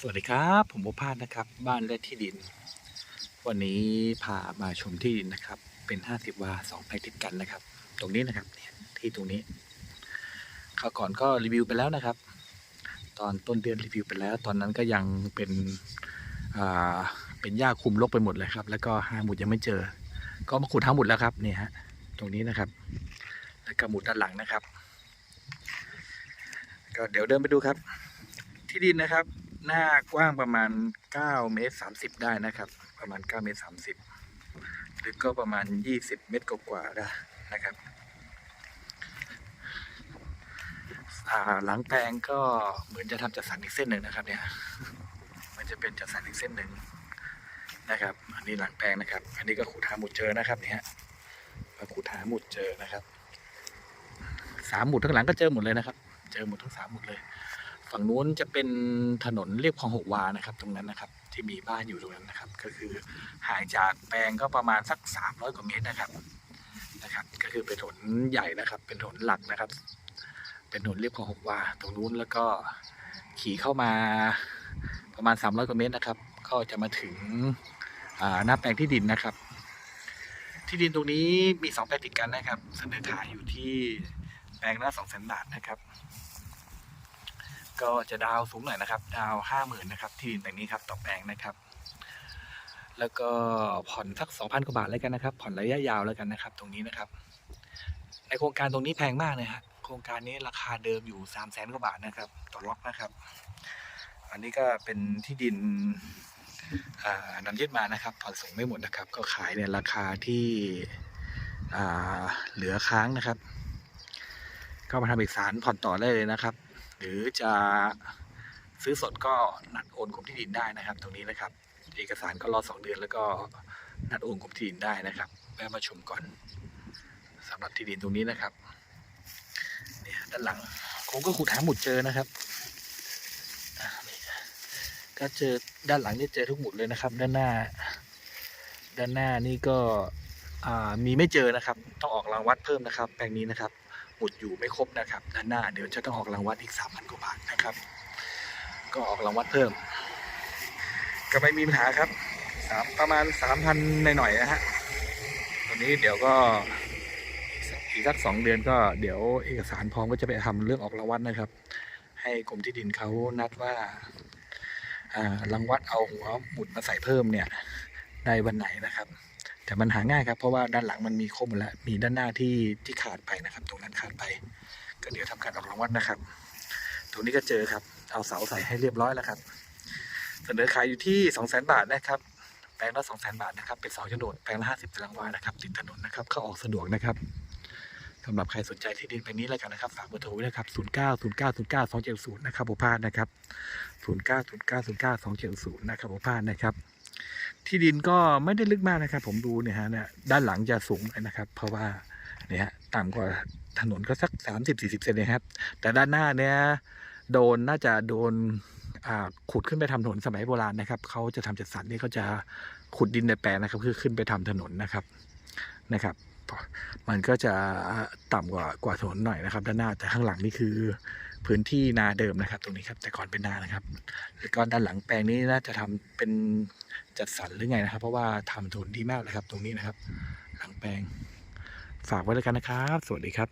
สวัสดีครับ ผมโอภาสนะครับ บ้านและที่ดิน วันนี้พามาชมที่ดินนะครับ เป็นห้าสิบวาสองแปลงติดกันนะครับ ตรงนี้นะครับเนี่ยที่ตรงนี้คราวก่อนก็รีวิวไปแล้วนะครับ ตอนต้นเดือนรีวิวไปแล้ว ตอนนั้นก็ยังเป็นอ่าเป็นหญ้าคลุมรกไปหมดเลยครับ แล้วก็หาหมุดยังไม่เจอ ก็มาขุดหาหมุดแล้วครับเนี่ยฮะตรงนี้นะครับ แล้วก็หมุดด้านหลังนะครับ ก็เดี๋ยวเดินไปดูครับ ที่ดินนะครับ หน้ากว้างประมาณ 9 เมตร 30 ได้นะครับ ประมาณ 9 เมตร 30 หรือก็ประมาณ 20 เมตรกว่าๆได้นะครับหลังแปลงก็เหมือนจะทำจัดสรรอีกเส้นหนึ่งนะครับ เนี่ย มันจะเป็นจัดสรรอีกเส้นหนึ่งนะครับ อันนี้หลังแปลงนะครับ อันนี้ก็ขุดหาหมุดเจอนะครับ เนี่ยมาขุดหาหมุดเจอนะครับสามหมุดทั้งหลังก็เจอหมดเลยนะครับ เจอหมดทั้งสามหมุดเลย ฝั่งนู้นจะเป็นถนนเรียบคลองหกวานะครับ ตรงนั้นนะครับ ที่มีบ้านอยู่ตรงนั้นนะครับ ก็คือห่างจากแปลงก็ประมาณสักสามร้อยกว่าเมตรนะครับนะครับ ก็คือเป็นถนนใหญ่นะครับ เป็นถนนหลักนะครับ เป็นถนนเรียบคลองหกวาตรงนู้นแล้วก็ขี่เข้ามาประมาณสามร้อยกว่าเมตรนะครับ ก็จะมาถึงหน้าแปลงที่ดินนะครับ ที่ดินตรงนี้มีสองแปลงติดกันนะครับ เสนอขายอยู่ที่แปลงละสองแสนบาทนะครับ ก็จะดาวสูงหน่อยนะครับ ดาวห้าหมื่นนะครับ ที่ดินแปลงนี้ครับต่อแปลงนะครับ แล้วก็ผ่อนสักสองพันกว่าบาทแล้วกันนะครับ ผ่อนระยะยาวแล้วกันนะครับ ตรงนี้นะครับ ในโครงการตรงนี้แพงมากเลยฮะโครงการนี้ราคาเดิมอยู่สามแสนกว่าบาทนะครับ ต่อล็อกนะครับ อันนี้ก็เป็นที่ดินอ่านำยึดมานะครับ ผ่อนส่งไม่หมดนะครับ ก็ขายในราคาที่เหลือค้างนะครับ ก็มาทำเอกสารผ่อนต่อได้เลยนะครับ หรือจะซื้อสดก็นัดโอนกรมที่ดินได้นะครับ ตรงนี้นะครับ เอกสารก็รอสองเดือนแล้วก็นัดโอนกรมที่ดินได้นะครับแวะมาชมก่อนสำหรับที่ดินตรงนี้นะครับเนี่ยด้านหลังผมก็ขุดหาหมุดเจอนะครับก็เจอด้านหลังนี่เจอทุกหมุดเลยนะครับ ด้านหน้า ด้านหน้านี่ก็มีไม่เจอนะครับ ต้องออกรางวัดเพิ่มนะครับ แปลงนี้นะครับ หมุดอยู่ไม่ครบนะครับ ด้านหน้าเดี๋ยวจะต้องออกรางวัดอีกสามพันกว่าบาทนะครับ ก็ออกรางวัดเพิ่ม ก็ไม่มีปัญหาครับสามประมาณสามพันหน่อยๆนะฮะตอนนี้เดี๋ยวก็อีกสักสองเดือนก็เดี๋ยวเอกสารพร้อมก็จะไปทำเรื่องออกรางวัดนะครับ ให้กรมที่ดินเขานัดว่ารางวัดเอาหัวหมุดมาใส่เพิ่มเนี่ยได้วันไหนนะครับ แต่มันหาง่ายครับเพราะว่าด้านหลังมันมีครบหมดแล้วมีด้านหน้าที่ที่ขาดไปนะครับ ตรงนั้นขาดไป ก็เดี๋ยวทำการออกรางวัลนะครับ ตรงนี้ก็เจอครับ เอาเสาใส่ให้เรียบร้อยแล้วครับ เสนอขายอยู่ที่สองแสนบาทนะครับแปลงละสองแสนบาทนะครับ เป็นเสาโฉนดแปลงละห้าสิบตารางวานะครับติดถนนนะครับเข้าออกสะดวกนะครับสำหรับใครสนใจที่ดินแปลงนี้แล้วกันนะครับฝากเบอร์โทรไว้นะครับศูนย์เก้าศูนย์เก้าศูนย์เก้าสองเจ็ดศูนย์นะครับโอพาสนะครับศูนย์เก้าศูนย์เก้าศูนย์เก้าสองเจ็ดศูนย์นะครับโอพาสนะครับ ที่ดินก็ไม่ได้ลึกมากนะครับ ผมดูเนี่ยฮะเนี่ยด้านหลังจะสูงหน่อยนะครับ เพราะว่าเนี่ยฮะต่ำกว่าถนนก็สักสามสิบสี่สิบเซนเลยครับ แต่ด้านหน้าเนี่ยโดนน่าจะโดนขุดขึ้นไปทำถนนสมัยโบราณนะครับเขาจะทำจัดสรรนี่เขาจะขุดดินในแปลงนะครับ คือขึ้นไปทำถนนนะครับนะครับ มันก็จะต่ำกว่ากว่าถนนหน่อยนะครับ ด้านหน้าแต่ข้างหลังนี่คือ พื้นที่นาเดิมนะครับ ตรงนี้ครับ แต่ก่อนเป็นนานะครับแล้วก็ด้านหลังแปลงนี้น่าจะทำเป็นจัดสรรหรือไงนะครับ เพราะว่าทำทุนดีมากเลยครับ ตรงนี้นะครับ หลังแปลงฝากไว้เลยกันนะครับ สวัสดีครับ